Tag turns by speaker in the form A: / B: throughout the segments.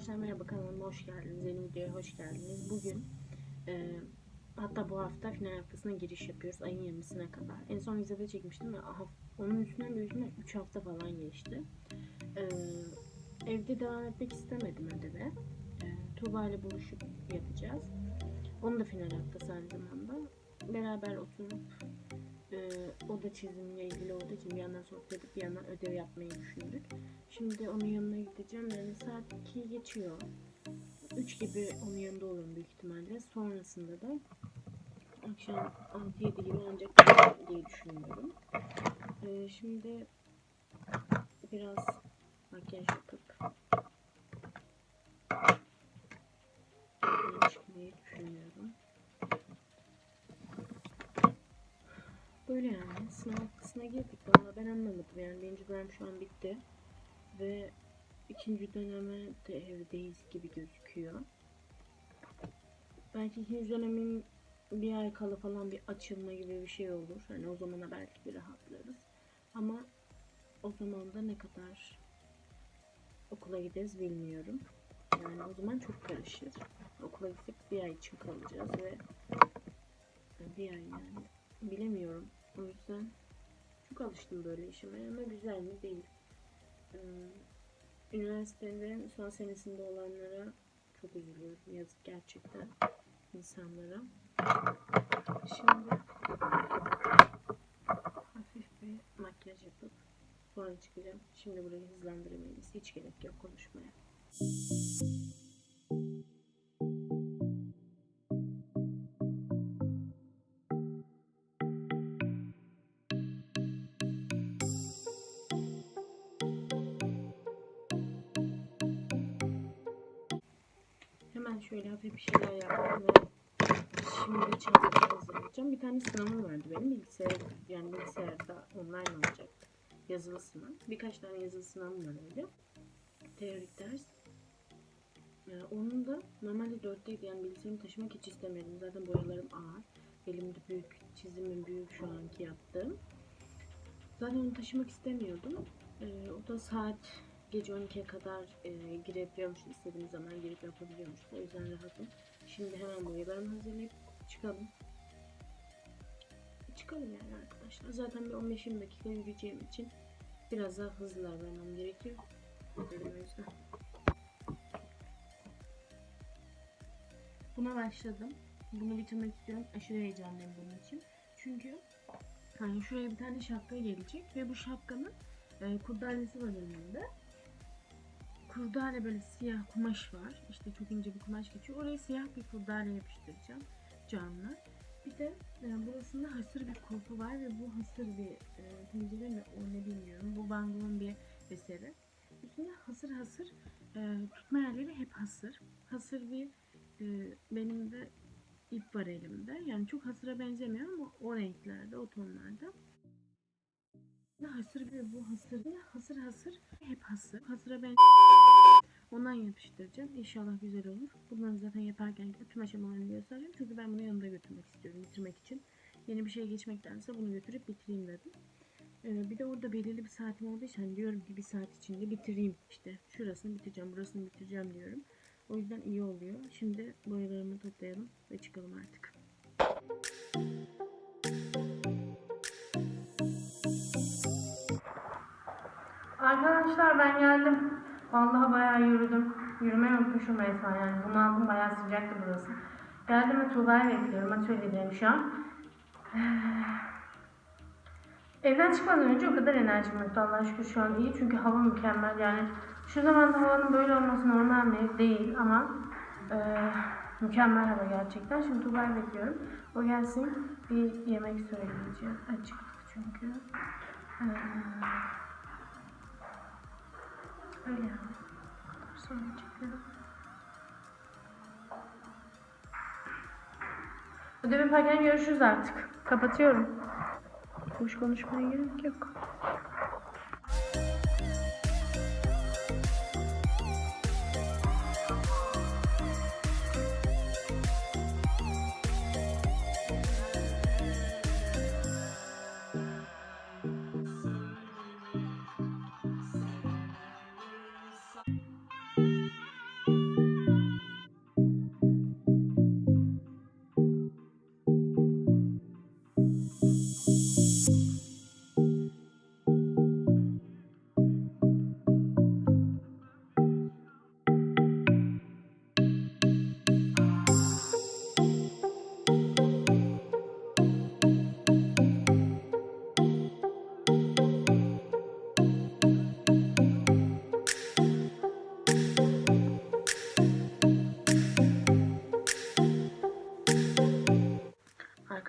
A: Arkadaşlar merhaba kanalıma hoş geldiniz. Yeni videoya hoş geldiniz. Bugün e, hatta bu hafta final haftasına giriş yapıyoruz ayın 20'sine kadar. En son vizede çekmiştim ve onun üstünden bir üstüne 3 hafta falan geçti. E, evde devam etmek istemedim ödeve. E, Tuğba ile buluşup yapacağız. Onun da final haftası aynı zamanda. Beraber oturup e, o da çizimle ilgili olduğu için bir yandan sohbet edip bir yandan ödev yapmayı düşündük. Şimdi onun yanına gideceğim. Yani saat 2 geçiyor. 3 gibi onun yanında olurum büyük ihtimalle. Sonrasında da akşam 6-7 gibi ancak diye düşünüyorum. Ee, şimdi biraz makyaj yapıp çıkmayı düşünüyorum. Böyle yani sınav haftasına girdik. Valla ben anlamadım yani birinci dönem şu an bitti ve ikinci döneme de evdeyiz gibi gözüküyor. Belki ikinci dönemin bir ay kala falan bir açılma gibi bir şey olur. Hani o zamana belki bir rahatlarız. Ama o zaman da ne kadar okula gideriz bilmiyorum. Yani o zaman çok karışır. Okula gidip bir ay için kalacağız ve bir ay yani bilemiyorum. O yüzden çok alıştım böyle işime ama güzel mi değil. Ee, son senesinde olanlara çok üzülüyorum. Yazık gerçekten insanlara. Şimdi hafif bir makyaj yapıp sonra çıkacağım. Şimdi burayı hızlandıramayız. Hiç gerek yok konuşmaya. Şöyle hafif bir şeyler yaptım ve şimdi çantayı hazırlayacağım. Bir tane sınavım vardı benim bilgisayar, yani bilgisayarda online olacaktı. Yazılı sınav. Birkaç tane yazılı sınavım var öyle. Teorik ders. Ee, onun da normalde 4'teydi yani bilgisayarımı taşımak hiç istemiyordum. Zaten boyalarım ağır. Elimde büyük, çizimim büyük şu anki yaptığım. Zaten onu taşımak istemiyordum. Ee, o da saat gece 12'ye kadar e, girebiliyormuş. istediğimiz zaman girip yapabiliyormuş. O yüzden rahatım. Şimdi hemen boyalarımı hazırlayıp çıkalım. Çıkalım yani arkadaşlar. Zaten bir 15-20 dakika yürüyeceğim için biraz daha hızlı davranmam gerekiyor. Dedim o yüzden. Buna başladım. Bunu bitirmek istiyorum. Aşırı heyecanlıyım bunun için. Çünkü hani şuraya bir tane şapka gelecek ve bu şapkanın e, kurdalesi var önünde. Kurdale böyle siyah kumaş var. İşte çok ince bir kumaş geçiyor. Oraya siyah bir kurdale yapıştıracağım. Canlı. Bir de e, burasında hasır bir kulpu var ve bu hasır bir e, pencere mi o ne bilmiyorum. Bu Banggo'nun bir eseri. Üstünde hasır hasır e, tutma yerleri hep hasır. Hasır bir e, benim de ip var elimde. Yani çok hasıra benzemiyor ama o renklerde, o tonlarda. Ve hasır ve bu hasır ve hasır hasır hep hasır. Hasıra ben ondan yapıştıracağım. İnşallah güzel olur. Bunları zaten yaparken tüm aşamalarını göstereceğim. Çünkü ben bunu yanımda götürmek istiyorum bitirmek için. Yeni bir şey geçmektense bunu götürüp bitireyim dedim. Ee, bir de orada belirli bir saatim olduğu için hani diyorum ki bir saat içinde bitireyim işte. Şurasını bitireceğim, burasını bitireceğim diyorum. O yüzden iyi oluyor. Şimdi boyalarımı toplayalım ve çıkalım artık. Arkadaşlar ben geldim. Vallahi bayağı yürüdüm. Yürümeyi unutmuşum resmen yani. Bunu aldım bayağı sıcaktı burası. Geldim ve Tuğba'yı bekliyorum. Atölyedeyim şu an. Evden çıkmadan önce o kadar enerjim yoktu Allah'a şükür şu an iyi çünkü hava mükemmel yani şu zamanda havanın böyle olması normal mi? Değil ama e, mükemmel hava gerçekten. Şimdi Tuğba'yı bekliyorum. O gelsin bir yemek söyleyeceğim. Acıktık çünkü. Ee, öyle yani. Sonra çekelim. Ödev yaparken görüşürüz artık. Kapatıyorum. Boş konuşmaya gerek yok.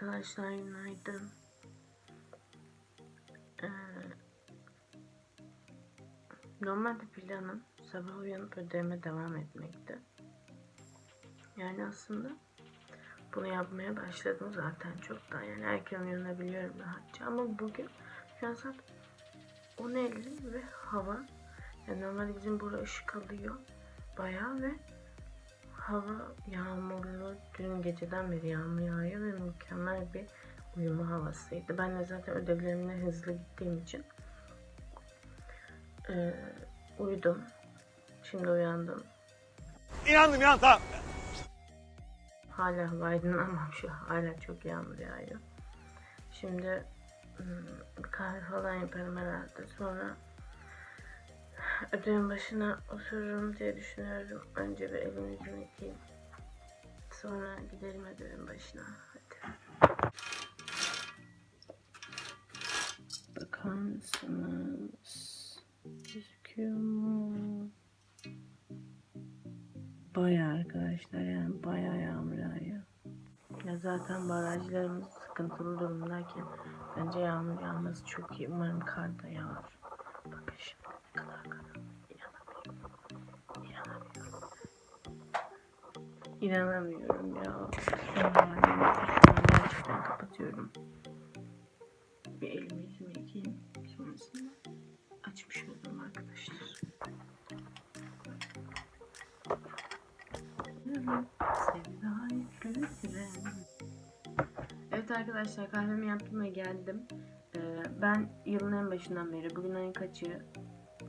A: arkadaşlar günaydın. Ee, normalde planım sabah uyanıp ödevime devam etmekti. Yani aslında bunu yapmaya başladım zaten çok daha yani erken uyanabiliyorum rahatça ama bugün şu an saat 10.50 ve hava yani normalde bizim burada ışık alıyor bayağı ve hava yağmurlu. Dün geceden beri yağmur yağıyor ve mükemmel bir uyuma havasıydı. Ben de zaten ödevlerimle hızlı gittiğim için eee, uyudum. Şimdi uyandım.
B: İnandım ya tamam.
A: Hala hava aydınlanmamış. Hala çok yağmur yağıyor. Şimdi hmm, bir kahve falan yaparım herhalde. Sonra ödevin başına otururum diye düşünüyorum. Önce bir elimi yüzümü yıkayayım. Sonra gidelim ödevin başına. Bakar mısınız? Gözüküyor mu? Bayağı arkadaşlar yani bayağı yağmur yağıyor. Ya zaten barajlarımız sıkıntılı durumdayken bence yağmur yağması çok iyi. Umarım kar da yağar. Bakın şimdi ne kadar karanlık. İnanamıyorum. İnanamıyorum. İnanamıyorum ya. Son halimi şu an gerçekten kapatıyorum. Bir elimi yüzümü yıkayayım. Sonrasında açmış oldum arkadaşlar. Evet arkadaşlar kahvemi yaptım ve geldim. Ee, ben yılın en başından beri, bugün ayın kaçı?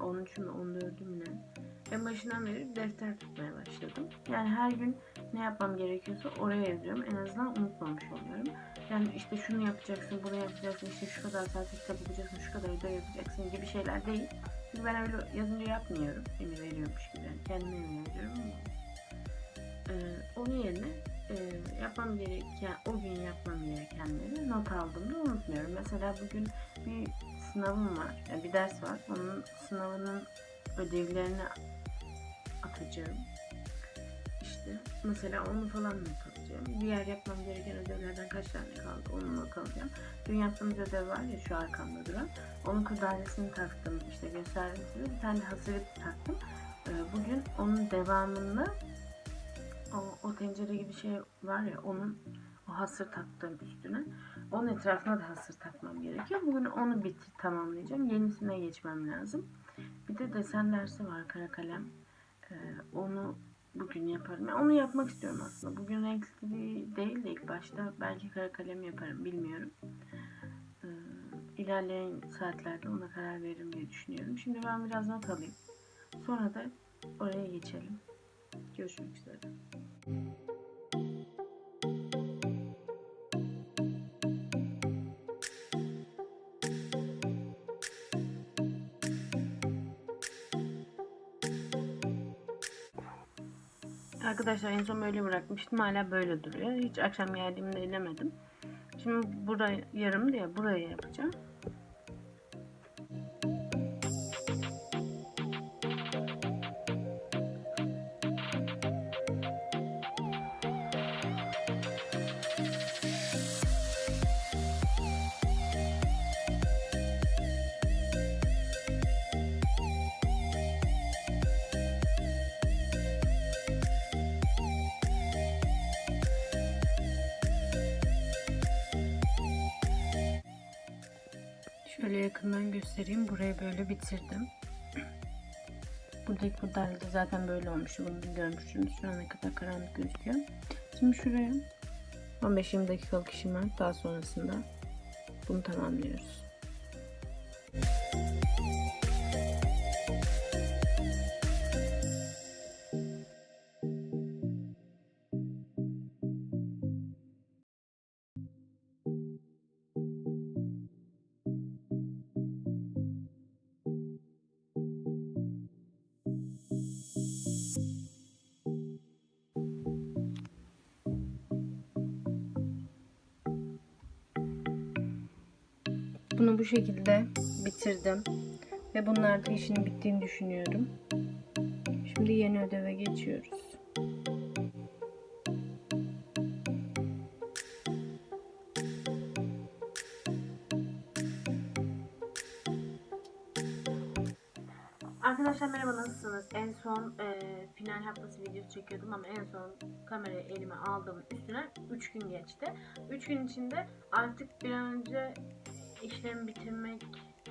A: 13 mü 14'ü mü ne? En başından beri defter tutmaya başladım. Yani her gün ne yapmam gerekiyorsa oraya yazıyorum. En azından unutmamış oluyorum. Yani işte şunu yapacaksın, bunu yapacaksın, işte şu kadar saat kitap okuyacaksın, şu kadar ödev yapacaksın gibi şeyler değil. Çünkü ben öyle yazınca yapmıyorum. Emir veriyormuş gibi. Yani kendime emir veriyorum ee, onun yerine e, yapmam gereken, o gün yapmam gerekenleri not aldığımda unutmuyorum. Mesela bugün bir sınavım var, yani bir ders var. Onun sınavının ödevlerini atacağım. İşte mesela onu falan not alacağım. Diğer yapmam gereken ödevlerden kaç tane kaldı onu not alacağım. Dün yaptığımız ödev var ya şu arkamda duran. Onun kırdaresini taktım işte gösterdim size. Bir tane hasırıp taktım. Ee, bugün onun devamında o, o tencere gibi şey var ya onun o hasır taktığım üstüne. Onun etrafına da hasır takmam gerekiyor. Bugün onu bitir tamamlayacağım. Yenisine geçmem lazım. Bir de desen dersi var kara kalem. Ee, onu bugün yaparım. Yani onu yapmak istiyorum aslında. Bugün renkli değil de ilk başta belki kara kalem yaparım bilmiyorum. Ee, ilerleyen saatlerde ona karar veririm diye düşünüyorum. Şimdi ben biraz not alayım. Sonra da oraya geçelim. Görüşmek üzere. Arkadaşlar en son böyle bırakmıştım. Hala böyle duruyor. Hiç akşam geldiğimde elemedim. Şimdi burayı yarım diye buraya yapacağım. Şöyle yakından göstereyim. Burayı böyle bitirdim. Buradaki kurdale de zaten böyle olmuş. Bunu görmüşsünüz. Şu ana kadar karanlık gözüküyor. Şimdi şuraya 15-20 dakikalık işim var. Daha sonrasında bunu tamamlıyoruz. Bunu bu şekilde bitirdim. Ve bunlar da işinin bittiğini düşünüyorum. Şimdi yeni ödeve geçiyoruz. Arkadaşlar merhaba nasılsınız? En son e, final haftası videosu çekiyordum ama en son kamerayı elime aldım üstüne 3 gün geçti. 3 gün içinde artık bir an önce işlerimi bitirmek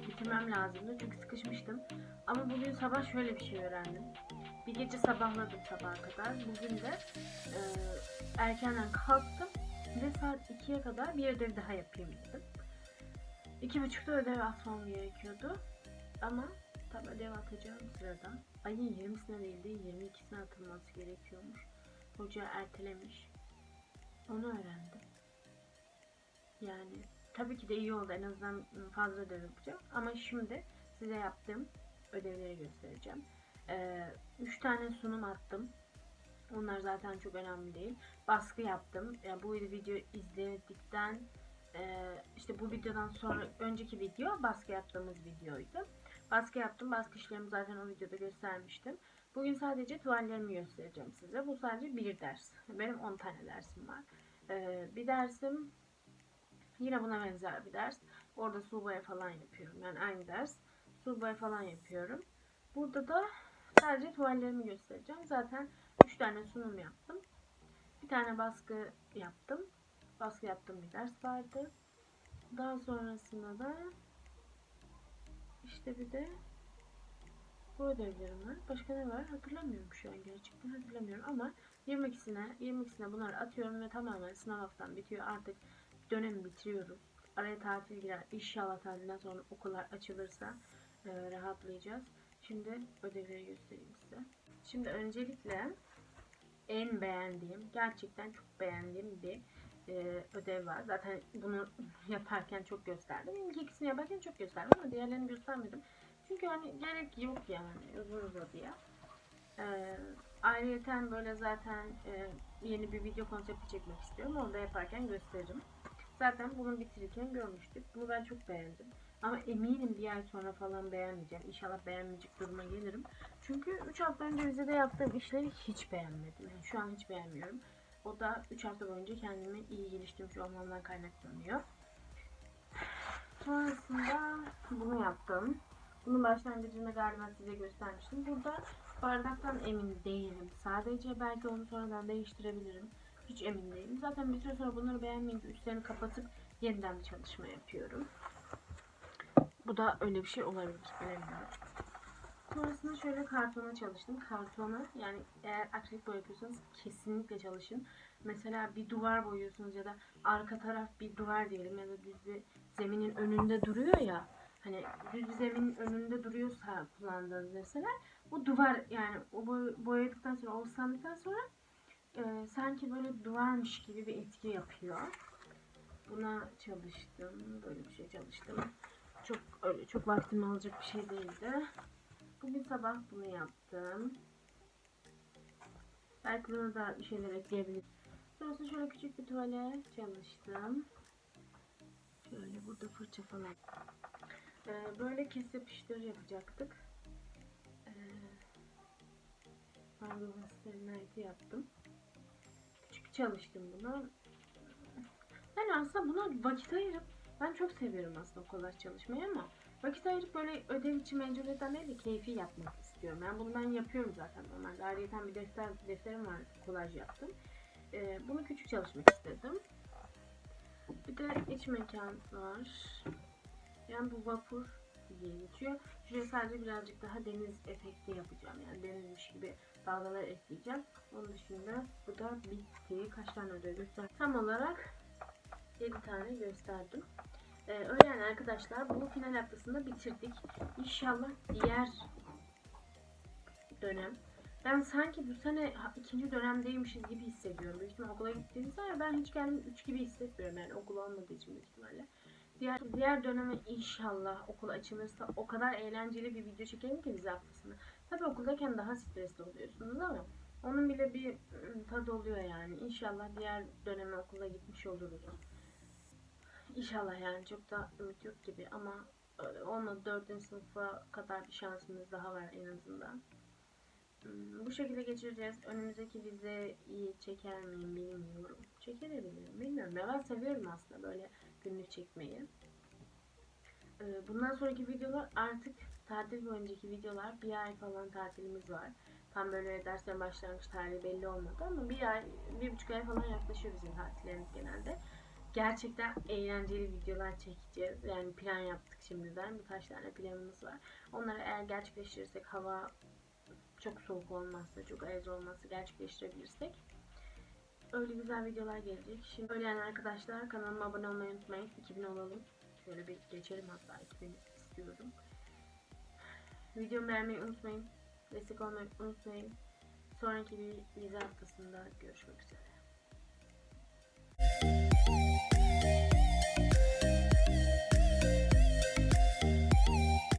A: bitirmem lazımdı çünkü sıkışmıştım. Ama bugün sabah şöyle bir şey öğrendim. Bir gece sabahladım sabaha kadar. Bugün de e, erkenden kalktım ve saat 2'ye kadar bir ödev daha yapayım dedim. İki buçukta ödev atmam gerekiyordu. Ama tam ödev atacağım sırada ayın 20'sine değil de 22'sine atılması gerekiyormuş. Hoca ertelemiş. Onu öğrendim. Yani tabii ki de iyi oldu. En azından fazla ödev. Ama şimdi size yaptığım ödevleri göstereceğim. Ee, üç tane sunum attım. Onlar zaten çok önemli değil. Baskı yaptım. Yani bu video izledikten e, işte bu videodan sonra önceki video baskı yaptığımız videoydu. Baskı yaptım. Baskı işlerimi zaten o videoda göstermiştim. Bugün sadece tuvallerimi göstereceğim size. Bu sadece bir ders. Benim 10 tane dersim var. Ee, bir dersim yine buna benzer bir ders. Orada su boya falan yapıyorum. Yani aynı ders. Su boya falan yapıyorum. Burada da sadece tuvallerimi göstereceğim. Zaten 3 tane sunum yaptım. Bir tane baskı yaptım. Baskı yaptığım bir ders vardı. Daha sonrasında da işte bir de bu ödevlerim var. Başka ne var? Hatırlamıyorum şu an gerçekten hatırlamıyorum ama 22'sine 22'sine bunları atıyorum ve tamamen sınav haftam bitiyor. Artık dönemi bitiriyoruz. Araya tatil girer. İnşallah tatilden sonra okullar açılırsa e, rahatlayacağız. Şimdi ödevleri göstereyim size. Şimdi öncelikle en beğendiğim, gerçekten çok beğendiğim bir e, ödev var. Zaten bunu yaparken çok gösterdim. İlk yaparken çok gösterdim ama diğerlerini göstermedim. Çünkü hani gerek yok yani uzun uzadıya. E, ayrıyeten böyle zaten e, yeni bir video konsepti çekmek istiyorum. Onu da yaparken gösteririm. Zaten bunu bitirirken görmüştük. Bunu ben çok beğendim. Ama eminim bir ay sonra falan beğenmeyeceğim. İnşallah beğenmeyecek duruma gelirim. Çünkü 3 hafta önce vizede yaptığım işleri hiç beğenmedim. Yani şu an hiç beğenmiyorum. O da 3 hafta boyunca kendimi iyi geliştirmiş olmamdan kaynaklanıyor. Sonrasında bunu yaptım. Bunun başlangıcında galiba size göstermiştim. Burada bardaktan emin değilim. Sadece belki onu sonradan değiştirebilirim. Hiç emin değilim. Zaten bir süre sonra bunları beğenmeyince üstlerini kapatıp yeniden bir çalışma yapıyorum. Bu da öyle bir şey olabilir. Bilemiyorum. Sonrasında şöyle kartona çalıştım. Kartona yani eğer akrilik boya yapıyorsanız kesinlikle çalışın. Mesela bir duvar boyuyorsunuz ya da arka taraf bir duvar diyelim ya da düz bir zeminin önünde duruyor ya. Hani düz bir zeminin önünde duruyorsa kullandığınız mesela bu duvar yani o boy, boyadıktan sonra o ıslandıktan sonra e, sanki böyle duvarmış gibi bir etki yapıyor. Buna çalıştım. Böyle bir şey çalıştım. Çok öyle çok vaktimi alacak bir şey değildi. Bugün sabah bunu yaptım. Belki buna da bir şeyler ekleyebilirim. Sonrasında şöyle küçük bir tuvale çalıştım. Şöyle burada fırça falan. Ee, böyle kes yapıştır yapacaktık. Ee, Marble Sterilize yaptım. Çalıştım buna. Yani aslında buna vakit ayırıp ben çok seviyorum aslında kolaj çalışmayı ama vakit ayırıp böyle ödev için mecburiyetten değil de keyfi yapmak istiyorum. Yani bunu ben yapıyorum zaten normalde. Ayrıca bir defter, defterim var kolaj yaptım. Ee, bunu küçük çalışmak istedim. Bir de iç mekan var. Yani bu vapur diye geçiyor. Şuraya sadece birazcık daha deniz efekti yapacağım. Yani denizmiş gibi dalgalar ekleyeceğim. Onun dışında bu da bitti. Kaç tane ödev göster? Tam olarak 7 tane gösterdim. Ee, öyle arkadaşlar bu final haftasını bitirdik. İnşallah diğer dönem ben sanki bu sene ikinci dönemdeymişiz gibi hissediyorum. Büyük ihtimalle okula gittiğimizde ama ben hiç kendimi 3 gibi hissetmiyorum yani okul olmadığı için büyük ihtimalle. Diğer, diğer döneme inşallah okul açılırsa o kadar eğlenceli bir video çekelim ki vize haftasını. Tabii okuldayken daha stresli oluyorsunuz ama onun bile bir tadı oluyor yani. İnşallah diğer döneme okula gitmiş oluruz. İnşallah yani çok da ümit yok gibi ama olmadı 4. sınıfa kadar bir şansımız daha var en azından. Bu şekilde geçireceğiz. Önümüzdeki vizeyi çeker miyim bilmiyorum. Çekebilirim bilmiyorum. Ya ben seviyorum aslında böyle günlük çekmeyi. Bundan sonraki videolar artık tatil boyuncaki videolar. Bir ay falan tatilimiz var. Tam böyle derslerin başlangıç tarihi belli olmadı ama bir ay, bir buçuk ay falan yaklaşıyor bizim tatillerimiz genelde. Gerçekten eğlenceli videolar çekeceğiz. Yani plan yaptık şimdiden. Birkaç tane planımız var. Onları eğer gerçekleştirirsek hava çok soğuk olmazsa, çok ayaz olmazsa gerçekleştirebilirsek öyle güzel videolar gelecek. Şimdi öyle yani arkadaşlar kanalıma abone olmayı unutmayın. 2000 olalım. Şöyle bir geçelim hatta 2000 istiyorum. Videomu beğenmeyi unutmayın. Destek olmayı unutmayın. Sonraki bir vize haftasında görüşmek üzere.